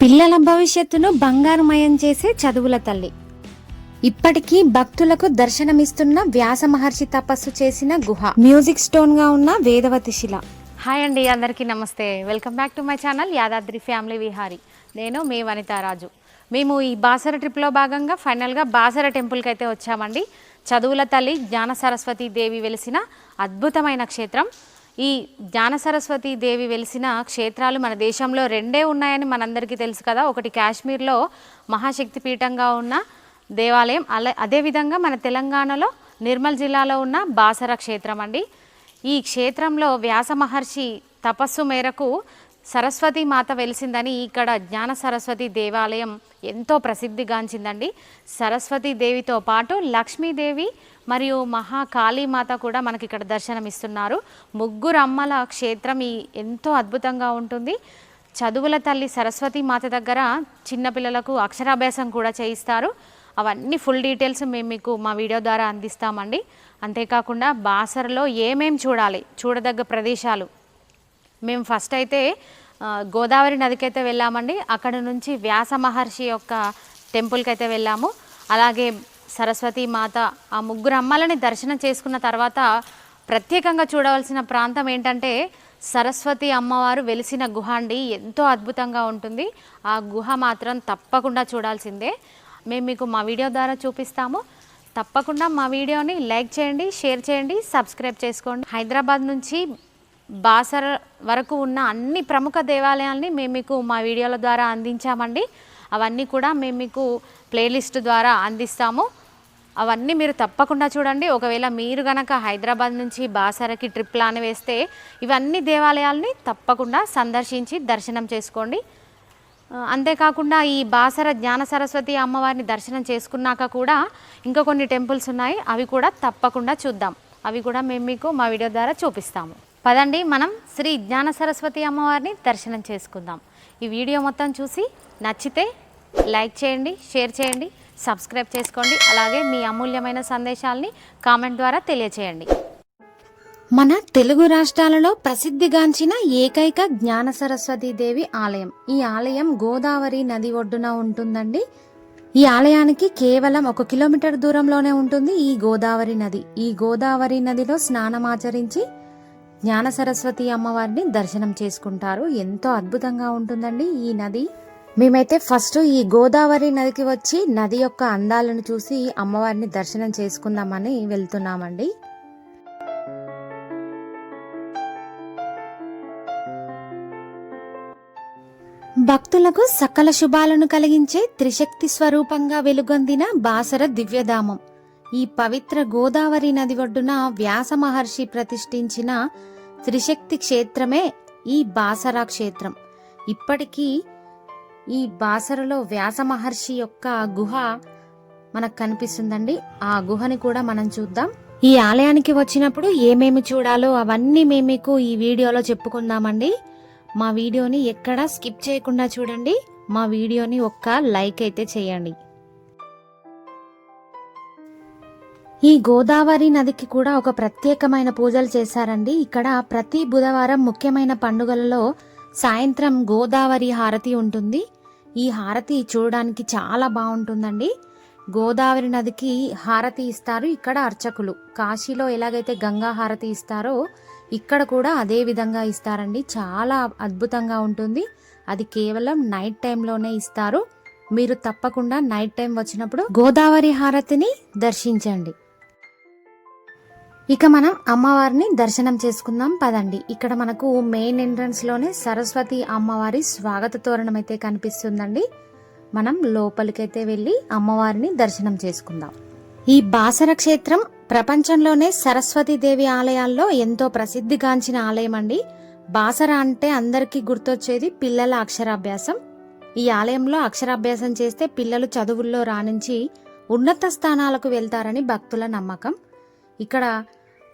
పిల్లల భవిష్యత్తును బంగారుమయం చేసే చదువుల తల్లి. ఇప్పటికీ భక్తులకు దర్శనమిస్తున్న వ్యాస మహర్షి తపస్సు చేసిన గుహ. మ్యూజిక్ స్టోన్గా ఉన్న వేదవతి శిల. హాయ్ అండి అందరికీ నమస్తే. Welcome back to my channel Yadadri family Vihari. నేను మీ వనితారాజు మేము ఈ బాసర ట్రిప్లో భాగంగా ఫైనల్గా బాసర టెంపుల్కి అయితే వచ్చామండి. చదువుల తల్లి జ్ఞాన సరస్వతి దేవి వెలిసిన అద్భుతమైన క్షేత్రం. ఈ జ్ఞాన సరస్వతి దేవి వెలిసిన క్షేత్రాలు మన దేశంలో రెండే ఉన్నాయని మనందరికీ తెలుసు కదా. ఒకటి కాశ్మీర్లో మహాశక్తి పీఠంగా ఉన్న దేవాలయం అలా అదేవిధంగా మన తెలంగాణలో నిర్మల్ జిల్లాలో ఉన్న బాసర క్షేత్రం అండి. ఈ క్షేత్రంలో వ్యాస మహర్షి తపస్సు మేరకు సరస్వతి మాత వెలిసిందని ఇక్కడ జ్ఞాన సరస్వతి దేవాలయం ఎంతో ప్రసిద్ధిగాంచిందండి. సరస్వతి దేవితో పాటు లక్ష్మీదేవి మరియు మహాకాళీమాత కూడా మనకి ఇక్కడ దర్శనమిస్తున్నారు. ముగ్గురు అమ్మల క్షేత్రం ఈ ఎంతో అద్భుతంగా ఉంటుంది. చదువుల తల్లి సరస్వతి మాత దగ్గర చిన్నపిల్లలకు అక్షరాభ్యాసం కూడా చేయిస్తారు. అవన్నీ ఫుల్ డీటెయిల్స్ మేము మీకు మా వీడియో ద్వారా అందిస్తామండి. అంతేకాకుండా బాసరలో ఏమేం చూడాలి? చూడదగ్గ ప్రదేశాలు. మేము ఫస్ట్ అయితే గోదావరి నదికైతే వెళ్ళామండి. అక్కడ నుంచి వ్యాస మహర్షి యొక్క టెంపుల్కి అయితే వెళ్ళాము. అలాగే సరస్వతి మాత ఆ ముగ్గురు అమ్మలని దర్శనం చేసుకున్న తర్వాత ప్రత్యేకంగా చూడవలసిన ప్రాంతం ఏంటంటే సరస్వతి అమ్మవారు వెలిసిన గుహ అండి. ఎంతో అద్భుతంగా ఉంటుంది. ఆ గుహ మాత్రం తప్పకుండా చూడాల్సిందే. మేము మీకు మా వీడియో ద్వారా చూపిస్తాము. తప్పకుండా మా వీడియోని లైక్ చేయండి షేర్ చేయండి సబ్స్క్రైబ్ చేసుకోండి. హైదరాబాద్ నుంచి బాసర వరకు ఉన్న అన్ని ప్రముఖ దేవాలయాల్ని మేము మీకు మా వీడియోల ద్వారా అందించామండి. అవన్నీ కూడా మేము మీకు ప్లేలిస్ట్ ద్వారా అందిస్తాము. అవన్నీ మీరు తప్పకుండా చూడండి. ఒకవేళ మీరు గనక హైదరాబాద్ నుంచి బాసరకి ట్రిప్ ప్లాన్ వేస్తే ఇవన్నీ దేవాలయాల్ని తప్పకుండా సందర్శించి దర్శనం చేసుకోండి. అంతేకాకుండా ఈ బాసర జ్ఞాన సరస్వతి అమ్మవారిని దర్శనం చేసుకున్నాక కూడా ఇంకా కొన్ని టెంపుల్స్ ఉన్నాయి. అవి కూడా తప్పకుండా చూద్దాం. అవి కూడా మేము మీకు మా వీడియో ద్వారా చూపిస్తాము. పదండి మనం శ్రీ జ్ఞాన సరస్వతి అమ్మవారిని దర్శనం చేసుకుందాం. ఈ వీడియో మొత్తం చూసి నచ్చితే లైక్ చేయండి షేర్ చేయండి. సబ్స్క్రైబ్ చేసుకోండి. అలాగే మీ అమూల్యమైన సందేశాలని కామెంట్ ద్వారా తెలియచేయండి. మన తెలుగు రాష్ట్రాలలో ప్రసిద్ధిగాంచిన ఏకైక జ్ఞాన సరస్వతి దేవి ఆలయం. ఈ ఆలయం గోదావరి నది ఒడ్డున ఉంటుందండి. ఈ ఆలయానికి కేవలం ఒక కిలోమీటర్ దూరంలోనే ఉంటుంది ఈ గోదావరి నది. ఈ గోదావరి నదిలో స్నానమాచరించి జ్ఞాన సరస్వతి అమ్మవారిని దర్శనం చేసుకుంటారు. ఎంతో అద్భుతంగా ఉంటుందండి ఈ నది. మేమైతే ఫస్ట్ ఈ గోదావరి నదికి వచ్చి నది యొక్క అందాలను చూసి అమ్మవారిని దర్శనం చేసుకుందామని వెళ్తున్నామండి. భక్తులకు సకల శుభాలను కలిగించే త్రిశక్తి స్వరూపంగా వెలుగొందిన బాసర దివ్యధామం. ఈ పవిత్ర గోదావరి నది ఒడ్డున వ్యాస మహర్షి ప్రతిష్ఠించిన త్రిశక్తి క్షేత్రమే ఈ బాసరా క్షేత్రం. ఇప్పటికీ ఈ బాసరలో వ్యాస మహర్షి యొక్క గుహ మనకు కనిపిస్తుందండి. ఆ గుహని కూడా మనం చూద్దాం. ఈ ఆలయానికి వచ్చినప్పుడు ఏమేమి చూడాలో అవన్నీ మేము మీకు ఈ వీడియోలో చెప్పుకుందామండి. మా వీడియోని ఎక్కడా స్కిప్ చేయకుండా చూడండి. మా వీడియోని ఒక్క లైక్ అయితే చేయండి. ఈ గోదావరి నదికి కూడా ఒక ప్రత్యేకమైన పూజలు చేశారండి. ఇక్కడ ప్రతి బుధవారం ముఖ్యమైన పండుగలలో సాయంత్రం గోదావరి హారతి ఉంటుంది. ఈ హారతి చూడడానికి చాలా బాగుంటుందండి. గోదావరి నదికి హారతి ఇస్తారు ఇక్కడ అర్చకులు. కాశీలో ఎలాగైతే గంగా హారతి ఇస్తారో ఇక్కడ కూడా అదే విధంగా ఇస్తారండి. చాలా అద్భుతంగా ఉంటుంది. అది కేవలం నైట్ టైంలోనే ఇస్తారు. మీరు తప్పకుండా నైట్ టైం వచ్చినప్పుడు గోదావరి హారతిని దర్శించండి. ఇక మనం అమ్మవారిని దర్శనం చేసుకుందాం పదండి. ఇక్కడ మనకు మెయిన్ ఎంట్రన్స్లోనే సరస్వతి అమ్మవారి స్వాగత తోరణం అయితే కనిపిస్తుందండి. మనం లోపలికైతే వెళ్ళి అమ్మవారిని దర్శనం చేసుకుందాం. ఈ బాసర క్షేత్రం ప్రపంచంలోనే సరస్వతి దేవి ఆలయాల్లో ఎంతో ప్రసిద్ధిగాంచిన ఆలయం అండి. బాసర అంటే అందరికీ గుర్తొచ్చేది పిల్లల అక్షరాభ్యాసం. ఈ ఆలయంలో అక్షరాభ్యాసం చేస్తే పిల్లలు చదువుల్లో రాణించి ఉన్నత స్థానాలకు వెళ్తారని భక్తుల నమ్మకం. ఇక్కడ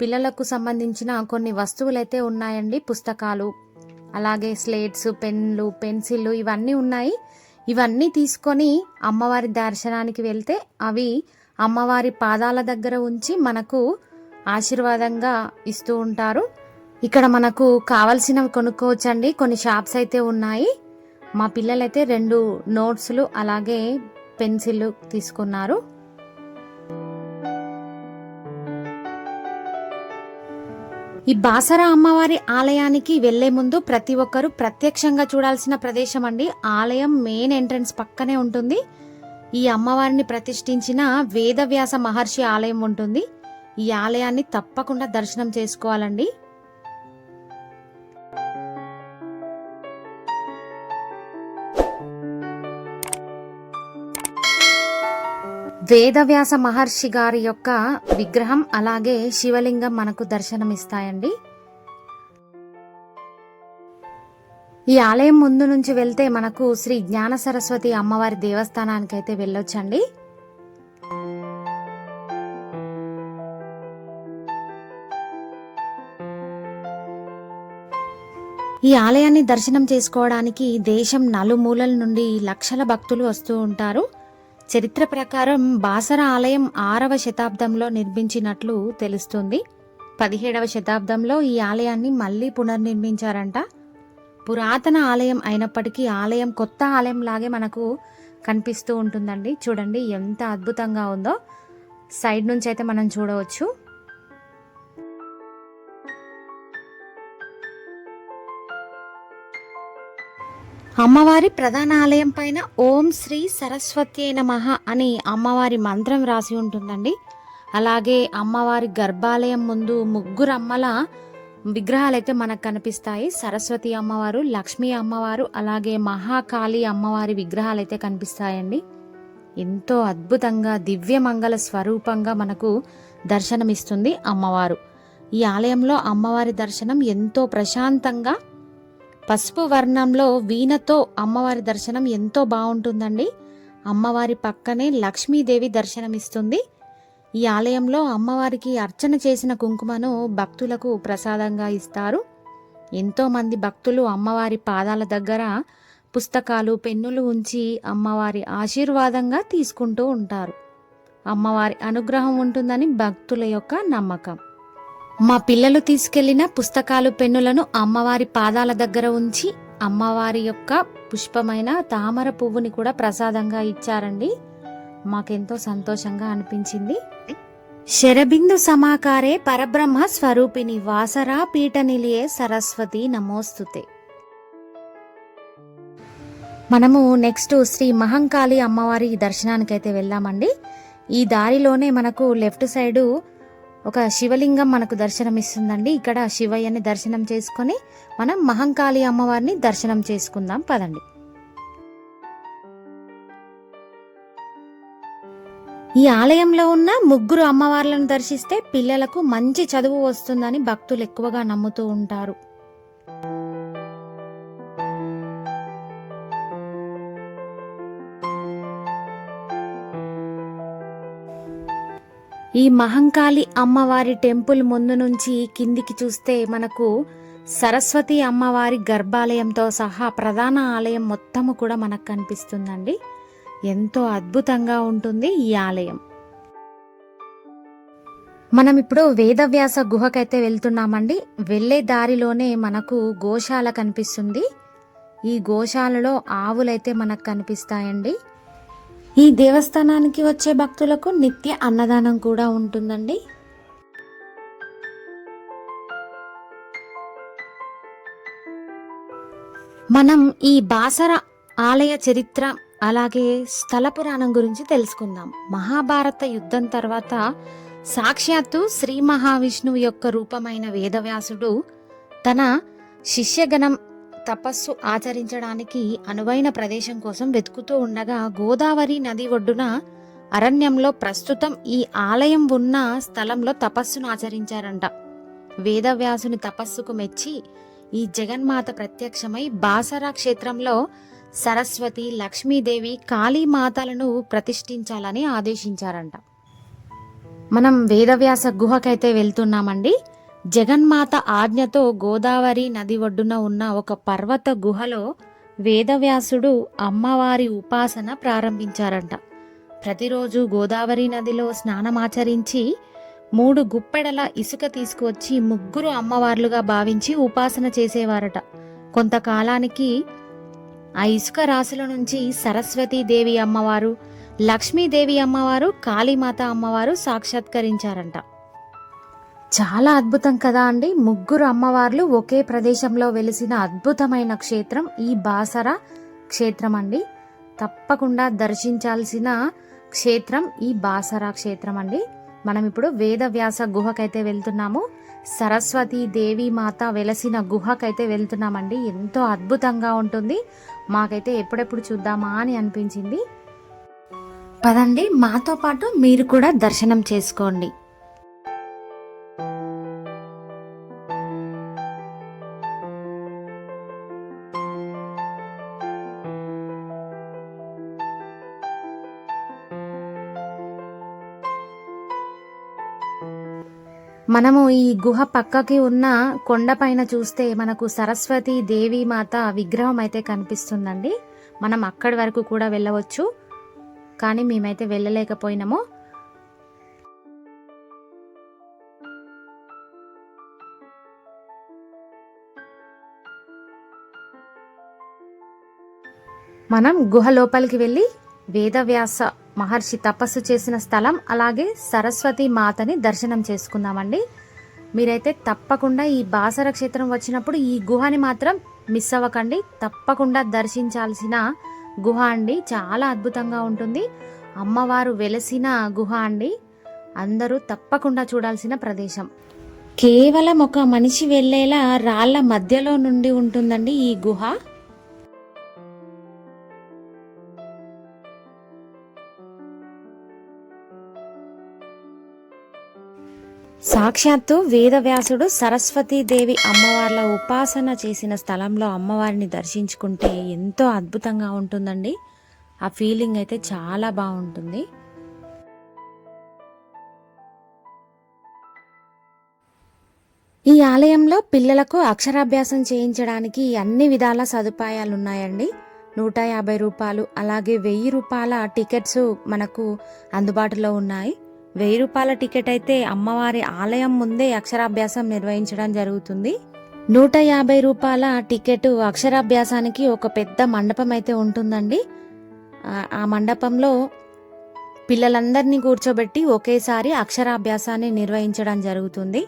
పిల్లలకు సంబంధించిన కొన్ని వస్తువులైతే ఉన్నాయండి పుస్తకాలు. అలాగే స్లేట్స్ పెన్లు పెన్సిళ్ళు ఇవన్నీ ఉన్నాయి. ఇవన్నీ తీసుకొని అమ్మవారి దర్శనానికి వెళ్తే అవి అమ్మవారి పాదాల దగ్గర ఉంచి మనకు ఆశీర్వాదంగా ఇస్తూ ఉంటారు. ఇక్కడ మనకు కావలసినవి కొనుక్కోవచ్చండి. కొన్ని షాప్స్ అయితే ఉన్నాయి. మా పిల్లలైతే రెండు నోట్స్లు అలాగే పెన్సిళ్ళు తీసుకున్నారు. ఈ బాసర అమ్మవారి ఆలయానికి వెళ్ళే ముందు ప్రతి ఒక్కరూ ప్రత్యక్షంగా చూడాల్సిన ప్రదేశం అండి ఆలయం మెయిన్ ఎంట్రన్స్ పక్కనే ఉంటుంది. ఈ అమ్మవారిని ప్రతిష్ఠించిన వేదవ్యాస మహర్షి ఆలయం ఉంటుంది. ఈ ఆలయాన్ని తప్పకుండా దర్శనం చేసుకోవాలండి. వేదవ్యాస మహర్షి గారి యొక్క విగ్రహం అలాగే శివలింగం మనకు దర్శనమిస్తాయండి. ఈ ఆలయం ముందు నుంచి వెళ్తే మనకు శ్రీ జ్ఞాన సరస్వతి అమ్మవారి దేవస్థానానికి అయితే వెళ్ళొచ్చండి. ఈ ఆలయాన్ని దర్శనం చేసుకోవడానికి దేశం నలుమూలల నుండి లక్షల భక్తులు వస్తూ ఉంటారు. చరిత్ర ప్రకారం బాసర ఆలయం ఆరవ శతాబ్దంలో నిర్మించినట్లు తెలుస్తుంది. పదిహేడవ శతాబ్దంలో ఈ ఆలయాన్ని మళ్ళీ పునర్నిర్మించారంట. పురాతన ఆలయం అయినప్పటికీ ఆలయం కొత్త ఆలయం లాగే మనకు కనిపిస్తూ ఉంటుందండి. చూడండి ఎంత అద్భుతంగా ఉందో. సైడ్ నుంచి అయితే మనం చూడవచ్చు. అమ్మవారి ప్రధాన ఆలయం పైన ఓం శ్రీ సరస్వతి నమః అని అమ్మవారి మంత్రం రాసి ఉంటుందండి. అలాగే అమ్మవారి గర్భాలయం ముందు ముగ్గురు అమ్మల విగ్రహాలు అయితే మనకు కనిపిస్తాయి. సరస్వతి అమ్మవారు లక్ష్మీ అమ్మవారు అలాగే మహాకాళి అమ్మవారి విగ్రహాలు అయితే కనిపిస్తాయండి. ఎంతో అద్భుతంగా దివ్యమంగళ స్వరూపంగా మనకు దర్శనమిస్తుంది అమ్మవారు. ఈ ఆలయంలో అమ్మవారి దర్శనం ఎంతో ప్రశాంతంగా పసుపు వర్ణంలో వీణతో అమ్మవారి దర్శనం ఎంతో బాగుంటుందండి. అమ్మవారి పక్కనే లక్ష్మీదేవి దర్శనమిస్తుంది. ఈ ఆలయంలో అమ్మవారికి అర్చన చేసిన కుంకుమను భక్తులకు ప్రసాదంగా ఇస్తారు. ఎంతోమంది భక్తులు అమ్మవారి పాదాల దగ్గర పుస్తకాలు పెన్నులు ఉంచి అమ్మవారి ఆశీర్వాదంగా తీసుకుంటూ ఉంటారు. అమ్మవారి అనుగ్రహం ఉంటుందని భక్తుల యొక్క నమ్మకం. మా పిల్లలు తీసుకెళ్ళిన పుస్తకాలు పెన్నులను అమ్మవారి పాదాల దగ్గర ఉంచి అమ్మవారి యొక్క పుష్పమైన తామర పువ్వుని కూడా ప్రసాదంగా ఇచ్చారండి. మాకెంతో సంతోషంగా అనిపించింది. శరబిందు సమాకారే పరబ్రహ్మ స్వరూపిణి వాసరా పీఠ నిలియే సరస్వతి నమోస్తుతే. మనము నెక్స్ట్ శ్రీ మహంకాళి అమ్మవారి దర్శనానికి అయితే వెళ్ళామండి. ఈ దారిలోనే మనకు లెఫ్ట్ సైడు ఒక శివలింగం మనకు దర్శనమిస్తుందండి. ఇక్కడ శివయ్యని దర్శనం చేసుకొని మనం మహంకాళి అమ్మవారిని దర్శనం చేసుకుందాం. పదండి. ఈ ఆలయంలో ఉన్న ముగ్గురు అమ్మవార్లను దర్శిస్తే పిల్లలకు మంచి చదువు వస్తుందని భక్తులు ఎక్కువగా నమ్ముతూ ఉంటారు. ఈ మహంకాళి అమ్మవారి టెంపుల్ ముందు నుంచి కిందికి చూస్తే మనకు సరస్వతి అమ్మవారి గర్భాలయంతో సహా ప్రధాన ఆలయం మొత్తము కూడా మనకు కనిపిస్తుందండి. ఎంతో అద్భుతంగా ఉంటుంది ఈ ఆలయం. మనం ఇప్పుడు వేదవ్యాస గుహకైతే వెళ్తున్నామండి. వెళ్ళే దారిలోనే మనకు గోశాల కనిపిస్తుంది. ఈ గోశాలలో ఆవులైతే మనకు కనిపిస్తాయండి. ఈ దేవస్థానానికి వచ్చే భక్తులకు నిత్య అన్నదానం కూడా ఉంటుందండి. మనం ఈ బాసర ఆలయ చరిత్ర అలాగే స్థల పురాణం గురించి తెలుసుకుందాం. మహాభారత యుద్ధం తర్వాత సాక్షాత్తు శ్రీ మహావిష్ణువు యొక్క రూపమైన వేదవ్యాసుడు తన శిష్యగణం తపస్సు ఆచరించడానికి అనువైన ప్రదేశం కోసం వెతుకుతూ ఉండగా గోదావరి నది ఒడ్డున అరణ్యంలో ప్రస్తుతం ఈ ఆలయం ఉన్న స్థలంలో తపస్సును ఆచరించారంట. వేదవ్యాసుని తపస్సుకు మెచ్చి ఈ జగన్మాత ప్రత్యక్షమై బాసరా క్షేత్రంలో సరస్వతి లక్ష్మీదేవి కాళీమాతలను ప్రతిష్ఠించాలని ఆదేశించారంట. మనం వేదవ్యాస గుహకైతే వెళ్తున్నామండి. జగన్మాత ఆజ్ఞతో గోదావరి నది ఒడ్డున ఉన్న ఒక పర్వత గుహలో వేదవ్యాసుడు అమ్మవారి ఉపాసన ప్రారంభించారంట. ప్రతిరోజు గోదావరి నదిలో స్నానమాచరించి మూడు గుప్పెడల ఇసుక తీసుకువచ్చి ముగ్గురు అమ్మవార్లుగా భావించి ఉపాసన చేసేవారట. కొంతకాలానికి ఆ ఇసుక రాశుల నుంచి సరస్వతీ దేవి అమ్మవారు లక్ష్మీదేవి అమ్మవారు కాళీమాత అమ్మవారు సాక్షాత్కరించారంట. చాలా అద్భుతం కదా అండి. ముగ్గురు అమ్మవార్లు ఒకే ప్రదేశంలో వెలిసిన అద్భుతమైన క్షేత్రం ఈ బాసర క్షేత్రం అండి. తప్పకుండా దర్శించాల్సిన క్షేత్రం ఈ బాసర క్షేత్రం అండి. మనం ఇప్పుడు వేదవ్యాస గుహకైతే వెళ్తున్నాము. సరస్వతి దేవి మాత వెలసిన గుహకైతే వెళ్తున్నామండి. ఎంతో అద్భుతంగా ఉంటుంది. మాకైతే ఎప్పుడెప్పుడు చూద్దామా అని అనిపించింది. పదండి మాతో పాటు మీరు కూడా దర్శనం చేసుకోండి. మనము ఈ గుహ పక్కకి ఉన్న కొండపైన చూస్తే మనకు సరస్వతి దేవి మాత విగ్రహం అయితే కనిపిస్తుందండి. మనం అక్కడి వరకు కూడా వెళ్ళవచ్చు. కానీ మేమైతే వెళ్ళలేకపోయినాము. మనం గుహ లోపలికి వెళ్ళి వేదవ్యాస మహర్షి తపస్సు చేసిన స్థలం అలాగే సరస్వతి మాతని దర్శనం చేసుకుందామండి. మీరైతే తప్పకుండా ఈ బాసర క్షేత్రం వచ్చినప్పుడు ఈ గుహని మాత్రం మిస్ అవ్వకండి. తప్పకుండా దర్శించాల్సిన గుహ అండి. చాలా అద్భుతంగా ఉంటుంది. అమ్మవారు వెలసిన గుహ అండి. అందరూ తప్పకుండా చూడాల్సిన ప్రదేశం. కేవలం ఒక మనిషి వెళ్ళేలా రాళ్ళ మధ్యలో నుండి ఉంటుందండి ఈ గుహ. సాక్షాత్తు వేదవ్యాసుడు సరస్వతీదేవి అమ్మవార్ల ఉపాసన చేసిన స్థలంలో అమ్మవారిని దర్శించుకుంటే ఎంతో అద్భుతంగా ఉంటుందండి. ఆ ఫీలింగ్ అయితే చాలా బాగుంటుంది. ఈ ఆలయంలో పిల్లలకు అక్షరాభ్యాసం చేయించడానికి అన్ని విధాల సదుపాయాలు ఉన్నాయండి నూట యాభై రూపాయలు అలాగే వెయ్యి రూపాయల టికెట్స్ మనకు అందుబాటులో ఉన్నాయి. వెయ్యి రూపాయల టికెట్ అయితే అమ్మవారి ఆలయం ముందే అక్షరాభ్యాసం నిర్వహించడం జరుగుతుంది. నూట యాభై రూపాయల టికెట్ అక్షరాభ్యాసానికి ఒక పెద్ద మండపం అయితే ఉంటుందండి. ఆ- మండపంలో పిల్లలందరినీ కూర్చోబెట్టి ఒకేసారి అక్షరాభ్యాసాన్ని నిర్వహించడం జరుగుతుంది.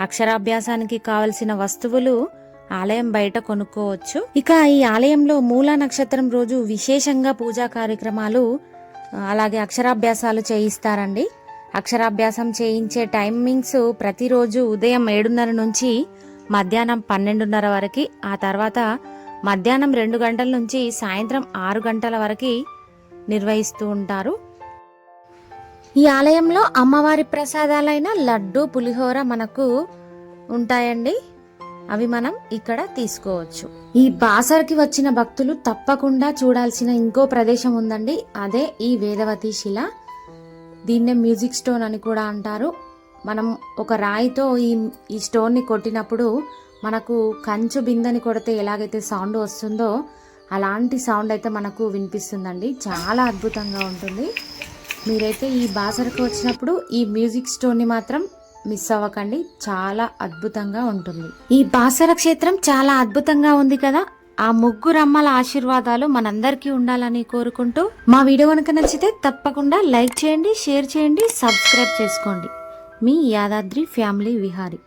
అక్షరాభ్యాసానికి కావలసిన వస్తువులు ఆలయం బయట కొనుక్కోవచ్చు. ఇక ఈ ఆలయంలో మూలా నక్షత్రం రోజు విశేషంగా పూజా కార్యక్రమాలు అలాగే అక్షరాభ్యాసాలు చేయిస్తారండి. అక్షరాభ్యాసం చేయించే టైమింగ్స్ ప్రతిరోజు ఉదయం ఏడున్నర నుంచి మధ్యాహ్నం పన్నెండున్నర వరకు ఆ తర్వాత మధ్యాహ్నం రెండు గంటల నుంచి సాయంత్రం ఆరు గంటల వరకు నిర్వహిస్తూ ఉంటారు. ఈ ఆలయంలో అమ్మవారి ప్రసాదాలైన లడ్డు పులిహోర మనకు ఉంటాయండి. అవి మనం ఇక్కడ తీసుకోవచ్చు. ఈ బాసర్కి వచ్చిన భక్తులు తప్పకుండా చూడాల్సిన ఇంకో ప్రదేశం ఉందండి. అదే ఈ వేదవతి శిల. దీన్నే మ్యూజిక్ స్టోన్ అని కూడా అంటారు. మనం ఒక రాయితో ఈ ఈ స్టోన్ని కొట్టినప్పుడు మనకు కంచు బిందని కొడితే ఎలాగైతే సౌండ్ వస్తుందో అలాంటి సౌండ్ అయితే మనకు వినిపిస్తుందండి. చాలా అద్భుతంగా ఉంటుంది. మీరైతే ఈ బాసరకు వచ్చినప్పుడు ఈ మ్యూజిక్ స్టోన్ని మాత్రం మిస్ అవ్వకండి. చాలా అద్భుతంగా ఉంటుంది. ఈ బాసర క్షేత్రం చాలా అద్భుతంగా ఉంది కదా. ఆ ముగ్గురు అమ్మల ఆశీర్వాదాలు మనందరికీ ఉండాలని కోరుకుంటూ మా వీడియో కనుక నచ్చితే తప్పకుండా లైక్ చేయండి షేర్ చేయండి సబ్స్క్రైబ్ చేసుకోండి. మీ యాదాద్రి ఫ్యామిలీ విహారీ.